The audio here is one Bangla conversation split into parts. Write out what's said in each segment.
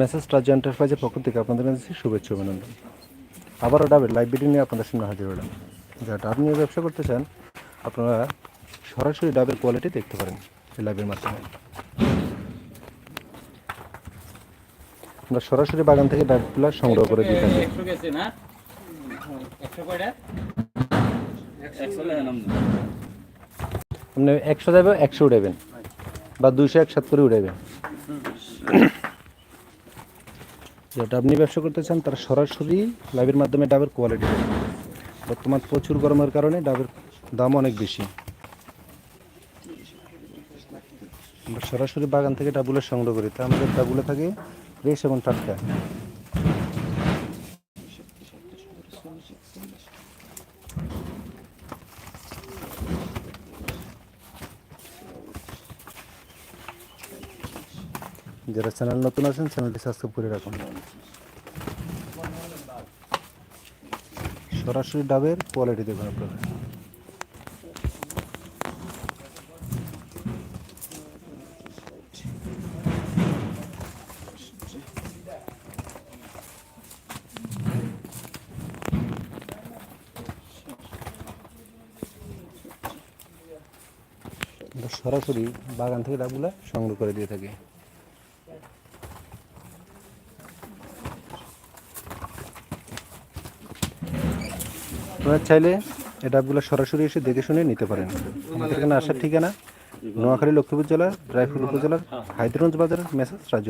মেসেজ রাজ্য এন্টারপ্রাইজের পক্ষ থেকে আপনাদের কাছে শুভেচ্ছা অভিনন্দন। আবারও ডাবের লাইভ ভিডিও নিয়ে আপনাদের সামনে হাজির হলাম। যারা ডাব নিয়ে ব্যবসা করতে চান আপনারা সরাসরি ডাবের কোয়ালিটি দেখতে পারেন এই লাইভের মাধ্যমে। আমরা সরাসরি বাগান থেকে ডাবগুলো সংগ্রহ করে দিয়ে থাকি আপনি একশো যাবে একশো উঠাবেন। বা দুইশো একসাথ করে উঠাবেন। যেটা আপনি ব্যবসা করতে চান, তারা সরাসরি লাইভের মাধ্যমে ডাবের কোয়ালিটি বর্তমান প্রচুর গরমের কারণে ডাবের দাম অনেক বেশি। আমরা সরাসরি বাগান থেকে ডাবগুলো সংগ্রহ করি। তা আমাদের ডাবগুলো থাকে ফ্রেশ এবং টাটকা। যারা চ্যানেল নতুন আছেন, চ্যানেলটি সাবস্ক্রাইব করে রাখুন। সরাসরি ডাবের কোয়ালিটি দেখুন আপনারা। সরাসরি বাগান থেকে ডাবগুলা সংগ্রহ করে দিয়ে থাকি। আপনারা চাইলে এই ডাবগুলো সরাসরি এসে দেখে শুনে নিতে পারেন। আমাদের এখানে আসার ঠিকানা নোয়াখালী লক্ষ্মীপুর জেলা, রায়পুর উপজেলার হায়দ্রগঞ্জ বাজারের মেসেজ রাজ্য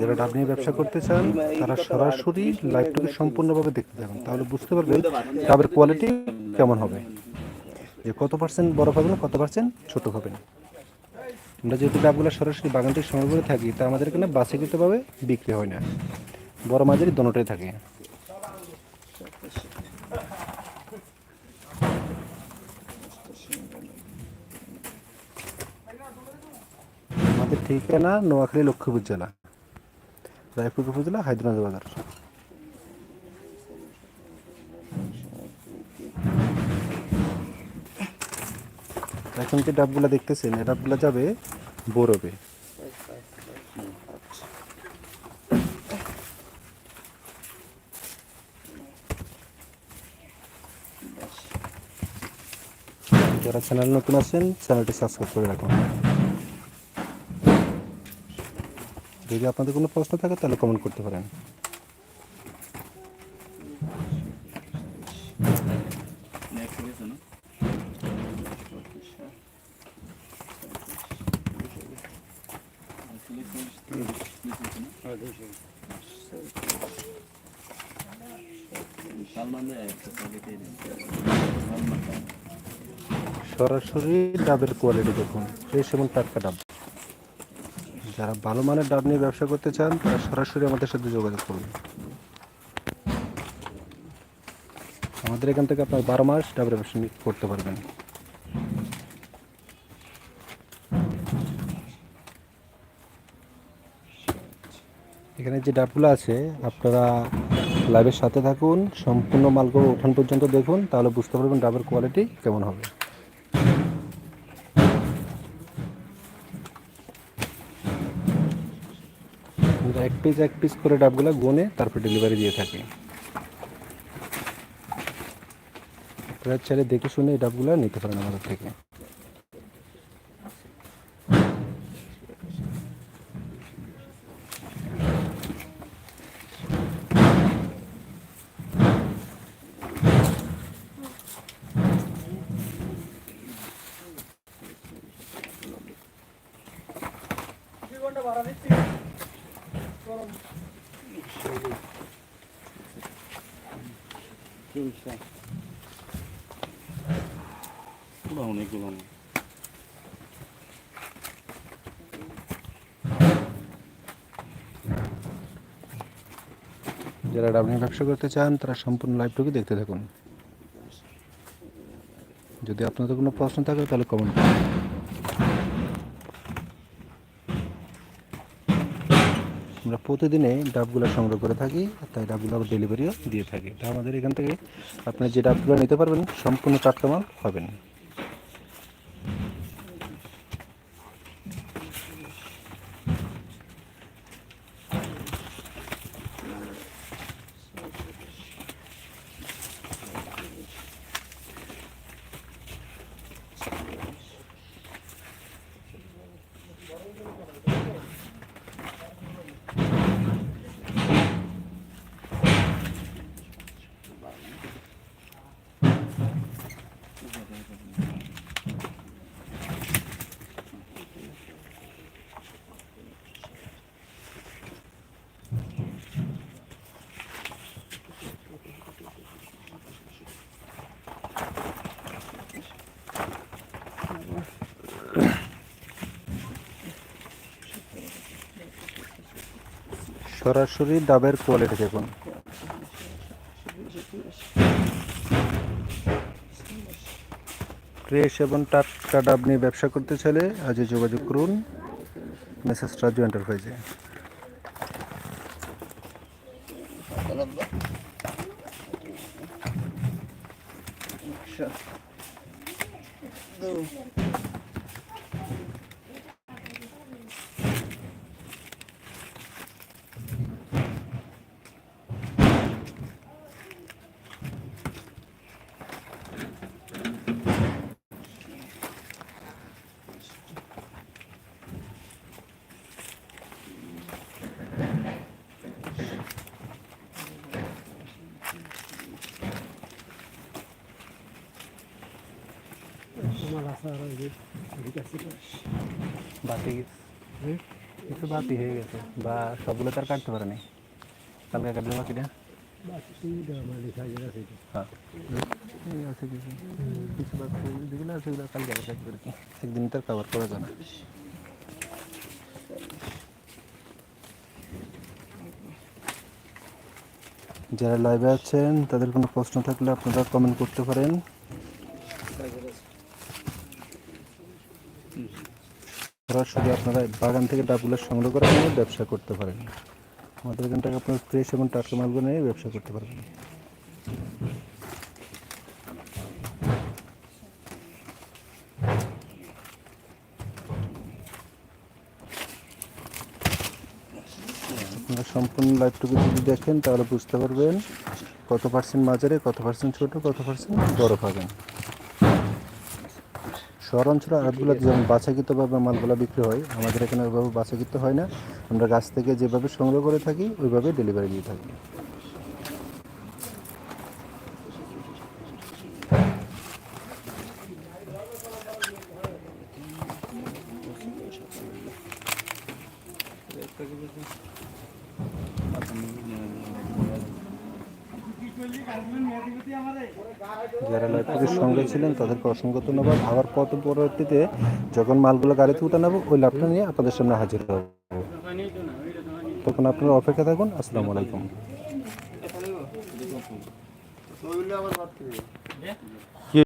যারা ডাব নিয়ে ব্যবসা করতে চান, তারা সরাসরি লাইভটাকে সম্পূর্ণভাবে দেখতে থাকুন। তাহলে বুঝতে পারবেন ডাবের কোয়ালিটি কেমন হবে। যে কত পার্সেন্ট বড় পাবেন, কত পার্সেন্ট ছোট পাবেন। আমরা যেহেতু ডাবগুলো সরাসরি বাগান থেকে সংগ্রহ করে থাকি, তা আমাদের এখানে বাছাকৃতভাবে বিক্রি হয় না। বড় মাঝারি দোনোটাই থাকে। আমাদের ঠিকানা নোয়াখালী লক্ষ্মীপুর জেলা। রায়পুর উপজেলা হায়দ্রাবাদ বাজার। এখন যে ডাবগুলা দেখতেছেন, এই ডাবগুলা যাবে বরফে যারা চ্যানেল নতুন আছেন চ্যানেলটি সাবস্ক্রাইব করে রাখুন। যদি আপনাদের কোনো প্রশ্ন থাকে, তাহলে কমেন্ট করতে পারেন। সরাসরি ডাবের কোয়ালিটি দেখুন, ফ্রেশ এবং টাটকা ডাব। যারা ভালো মানের ডাব নিয়ে ব্যবসা করতে চান, তারা সরাসরি আমাদের সাথে যোগাযোগ করুন। আমাদের এখান থেকে আপনার বারো মাস ডাবের ব্যবসা করতে পারবেন। এখানে যে ডাবগুলো আছে, আপনারা লাইভের সাথে থাকুন, সম্পূর্ণ মালগুলো ওঠান পর্যন্ত দেখুন, তাহলে বুঝতে পারবেন ডাবের কোয়ালিটি কেমন হবে। এক পিস এক পিস করে ডাবগুলো গুনে তারপর ডেলিভারি দিয়ে থাকি। আপনারা চাইলে দেখে শুনে এই ডাবগুলো নিতে পারেন আমাদের থেকে। যারা ডাব নিয়ে ব্যবসা করতে চান, তারা সম্পূর্ণ লাইভটুকু দেখতে থাকুন। যদি আপনাদের কোনো প্রশ্ন থাকে, তাহলে কমেন্ট করুন। আমরা প্রতিদিনে ডাবগুলো সংগ্রহ করে থাকি, তাই ডাবগুলো ডেলিভারিও দিয়ে থাকি। তা আমাদের এখান থেকে আপনি যে ডাবগুলো নিতে পারবেন, সম্পূর্ণ টাটকা মাল পাবেন। সরাসরি ডাবের কোয়ালিটি দেখুন। ফ্রেশ এবং টাটকা ডাব নিয়ে ব্যবসা করতে চাইলে আজই যোগাযোগ করুন মেসেজ রাজু এন্টারপ্রাইজে। বাতি। কিছু বাতি হয়ে গেছে, বা সবগুলো তার কাটতে পারে নাই। কালকে কাটলে বাকিটা হ্যাঁ। একদিন তার কভার করা না। যারা লাইভে আছেন, তাদের কোনো প্রশ্ন থাকলে আপনারা কমেন্ট করতে পারেন। সরাসরি আপনারা বাগান থেকে ডাবগুলো সংগ্রহ করে নিয়ে ব্যবসা করতে পারেন। আমাদের এখান থেকে আপনার ফ্রেশ এবং টাটকা মালগুলো নিয়ে ব্যবসা করতে পারবেন। আপনারা সম্পূর্ণ লাইভটুকু যদি দেখেন, তাহলে বুঝতে পারবেন কত পার্সেন্ট মাঝারে, কত পার্সেন্ট ছোট, কত পার্সেন্ট বড় পাবেন শহর অঞ্চলে আর্টগুলোতে যেমন বাছাকৃতভাবে মালগুলো বিক্রি হয় আমাদের এখানে ওইভাবে বাছাকৃত হয় না। আমরা গাছ থেকে যেভাবে সংগ্রহ করে থাকি ওইভাবে ডেলিভারি দিয়ে থাকি। যারা লাইফের সঙ্গে ছিলেন, তাদেরকে অসংখ্য ধন্যবাদ। আবার কত পরবর্তীতে যখন মালগুলো গাড়িতে উঠানো নেব, ওই লাভটা নিয়ে আপনাদের সামনে হাজির হব। তখন আপনারা অপেক্ষা থাকুন। আসসালামু আলাইকুম.